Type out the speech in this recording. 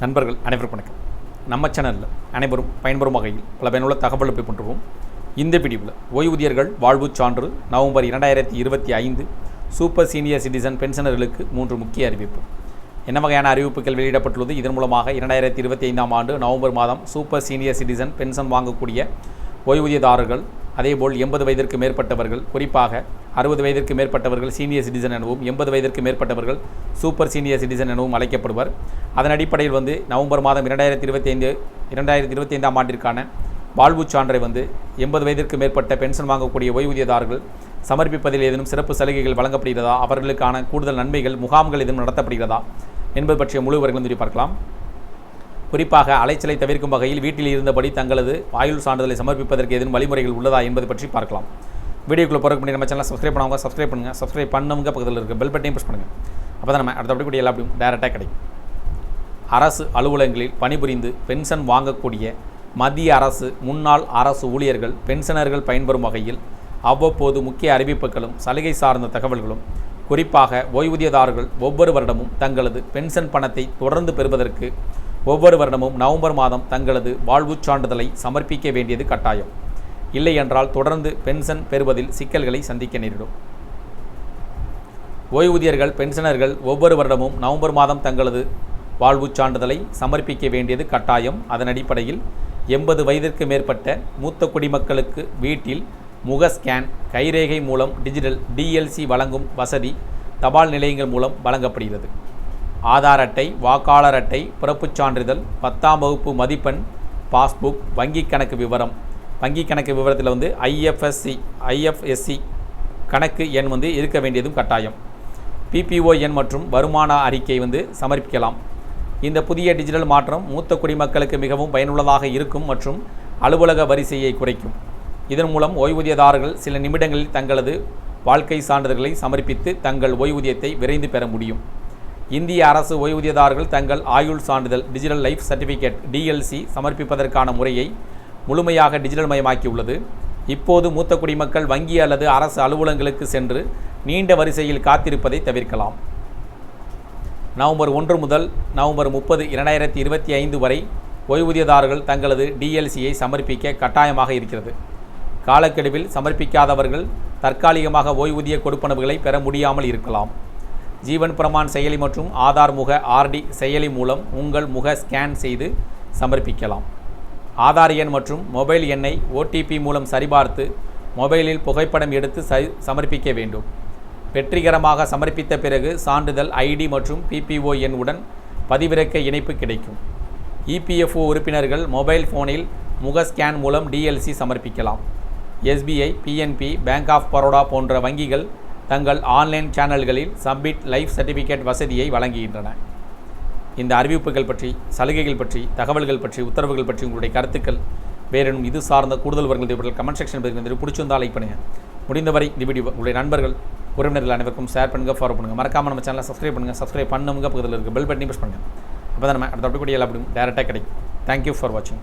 நண்பர்கள் அனைவருக்கும் வணக்கம். நம்ம சேனலில் அனைவரும் பயன்பெறும் வகையில் பல பயனுள்ள தகவல் பண்ணுறோம் இந்த பிடிவில் ஓய்வூதியர்கள் வாழ்வுச் சான்று நவம்பர் இரண்டாயிரத்தி இருபத்தி ஐந்து சூப்பர் சீனியர் சிட்டிசன் பென்ஷனர்களுக்கு மூன்று முக்கிய அறிவிப்பு. என்ன வகையான அறிவிப்புகள் வெளியிடப்பட்டுள்ளது? இதன் மூலமாக இரண்டாயிரத்தி இருபத்தி ஐந்தாம் ஆண்டு நவம்பர் மாதம் சூப்பர் சீனியர் சிட்டிசன் பென்ஷன் வாங்கக்கூடிய ஓய்வூதியதாரர்கள் அதேபோல் எண்பது வயதிற்கு மேற்பட்டவர்கள் குறிப்பாக அறுபது வயதிற்கு மேற்பட்டவர்கள் சீனியர் சிட்டிசன் எனவும் எண்பது வயதிற்கு மேற்பட்டவர்கள் சூப்பர் சீனியர் சிட்டிசன் எனவும் அழைக்கப்படுவர். அதன் அடிப்படையில் வந்து நவம்பர் மாதம் இரண்டாயிரத்தி இருபத்தி ஐந்து இரண்டாயிரத்தி இருபத்தி ஐந்தாம் ஆண்டிற்கான வாழ்வுச் சான்றை வந்து எண்பது வயதிற்கு மேற்பட்ட பென்ஷன் வாங்கக்கூடிய ஓய்வூதியதாரர்கள் சமர்ப்பிப்பதில் ஏதேனும் சிறப்பு சலுகைகள் வழங்கப்படுகிறதா? அவர்களுக்கான கூடுதல் நன்மைகள் முகாம்கள் எதுவும் நடத்தப்படுகிறதா? என்பது பற்றிய முழு விவரங்களும் சொல்லி பார்க்கலாம். குறிப்பாக அலைச்சலை தவிர்க்கும் வகையில் வீட்டில் இருந்தபடி தங்களது ஆயுள் சான்றிதழை சமர்ப்பிப்பதற்கு எதுவும் வழிமுறைகள் உள்ளதா என்பது பற்றி பார்க்கலாம். வீடியோக்குள்ளே போகிறதுக்கு முன்னாடி நம்ம சேனலை சப்ஸ்கிரைப் பண்ணவங்க சப்ஸ்கிரைப் பண்ணுங்கள் சப்ஸ்கிரைப் பண்ணவங்க பக்கத்தில் இருக்க பெல் பட்டையும் ப்ரெஸ் பண்ணுங்கள் அப்போ தான் நம்ம அடுத்தபடி எல்லா அப்படியும் டேரெக்டாக கிடைக்கும். அரசு அலுவலகங்களில் பணிபுரிந்து பென்ஷன் வாங்கக்கூடிய மத்திய அரசு முன்னாள் அரசு ஊழியர்கள் பென்ஷனர்கள் பயன்பெறும் வகையில் அவ்வப்போது முக்கிய அறிவிப்புகளும் சலுகை சார்ந்த தகவல்களும் குறிப்பாக ஓய்வூதியதாரர்கள் ஒவ்வொரு வருடமும் தங்களது பென்ஷன் பணத்தை தொடர்ந்து பெறுவதற்கு ஒவ்வொரு வருடமும் நவம்பர் மாதம் தங்களது வாழ்வுச் சான்றிதழை சமர்ப்பிக்க வேண்டியது கட்டாயம். இல்லை என்றால் தொடர்ந்து பென்ஷன் பெறுவதில் சிக்கல்களை சந்திக்க நேரிடும். ஓய்வூதியர்கள் பென்ஷனர்கள் ஒவ்வொரு வருடமும் நவம்பர் மாதம் தங்களது வாழ்வுச் சான்றிதழை சமர்ப்பிக்க வேண்டியது கட்டாயம். அதன் அடிப்படையில் எண்பது வயதிற்கு மேற்பட்ட மூத்த குடிமக்களுக்கு வீட்டில் முக ஸ்கேன் கைரேகை மூலம் டிஜிட்டல் டிஎல்சி வழங்கும் வசதி தபால் நிலையங்கள் மூலம் வழங்கப்படுகிறது. ஆதார் அட்டை வாக்காளர் அட்டை பிறப்புச் சான்றிதழ் பத்தாம் வகுப்பு மதிப்பெண் பாஸ்புக் வங்கிக் கணக்கு விவரம். வங்கி கணக்கு விவரத்தில் வந்து ஐஎஃப்எஸ்சி ஐஎஃப்எஸ்சி கணக்கு எண் வந்து இருக்க வேண்டியதும் கட்டாயம். பிபிஓ எண் மற்றும் வருமான அறிக்கை வந்து சமர்ப்பிக்கலாம். இந்த புதிய டிஜிட்டல் மாற்றம் மூத்த குடிமக்களுக்கு மிகவும் பயனுள்ளதாக இருக்கும் மற்றும் அலுவலக வரிசையை குறைக்கும். இதன் மூலம் ஓய்வூதியதாரர்கள் சில நிமிடங்களில் தங்களது வாழ்க்கை சான்றிதழ்களை சமர்ப்பித்து தங்கள் ஓய்வூதியத்தை விரைந்து பெற முடியும். இந்திய அரசு ஓய்வூதியதாரர்கள் தங்கள் ஆயுள் சான்றிதழ் டிஜிட்டல் லைஃப் சர்டிஃபிகேட் டிஎல்சி சமர்ப்பிப்பதற்கான முறையை முழுமையாக டிஜிட்டல் மயமாக்கியுள்ளது இப்போது மூத்த குடிமக்கள் வங்கி அல்லது அரசு அலுவலகங்களுக்கு சென்று நீண்ட வரிசையில் காத்திருப்பதை தவிர்க்கலாம். நவம்பர் ஒன்று முதல் நவம்பர் முப்பது இரண்டாயிரத்தி இருபத்தி ஐந்து வரை ஓய்வூதியதாரர்கள் தங்களது டிஎல்சியை சமர்ப்பிக்க கட்டாயமாக இருக்கிறது. காலக்கெடுவில் சமர்ப்பிக்காதவர்கள் தற்காலிகமாக ஓய்வூதிய கொடுப்பனவுகளை பெற முடியாமல் இருக்கலாம். ஜீவன் பிரமான் செயலி மற்றும் ஆதார் முக ஆர்டி செயலி மூலம் உங்கள் முக ஸ்கேன் செய்து சமர்ப்பிக்கலாம். ஆதார் எண் மற்றும் மொபைல் எண்ணை ஓடிபி மூலம் சரிபார்த்து மொபைலில் புகைப்படம் எடுத்து சமர்ப்பிக்க வேண்டும். வெற்றிகரமாக சமர்ப்பித்த பிறகு சான்றிதழ் ஐடி மற்றும் பிபிஓ எண் உடன் பதிவிறக்க இணைப்பு கிடைக்கும். இபிஎஃப்ஓ உறுப்பினர்கள் மொபைல் ஃபோனில் முக ஸ்கேன் மூலம் டிஎல்சி சமர்ப்பிக்கலாம். SBI PNB bank of Baroda போன்ற வங்கிகள் தங்கள் ஆன்லைன் சேனல்களில் சப்மிட் லைஃப் சர்டிஃபிகேட் வசதியை வழங்குகின்றன. இந்த அறிவிப்புகள் பற்றி சலுகைகள் பற்றி தகவல்கள் பற்றி உத்தரவுகள் பற்றி உங்களுடைய கருத்துக்கள் வேறெனும் இது சார்ந்த கூடுதல் விவரங்கள் இவர்கள் கமெண்ட் செக்ஷன் பதிவு பிடிச்சிருந்தால் லைக் பண்ணுங்கள் முடிந்தவரை இந்த வீடியோ உங்களுடைய நண்பர்கள் உறவினர்கள் அனைவருக்கும் ஷேர் பண்ணுங்கள் ஃபாலோ பண்ணுங்கள் மறக்காமல் நம்ம சேனலை சப்ஸ்கிரைப் பண்ணுங்கள் சப்ஸ்கிரைப் பண்ணுங்க பக்கத்தில் இருக்க பெல் பட்டனையும் ப்ரெஸ் பண்ணுங்கள் அப்போ தான் நம்ம அடுத்த அப்படி கூட எல்லா அப்படியும் டேரெக்டாக கிடைக்கும். தேங்க்யூ ஃபார் வாட்சிங்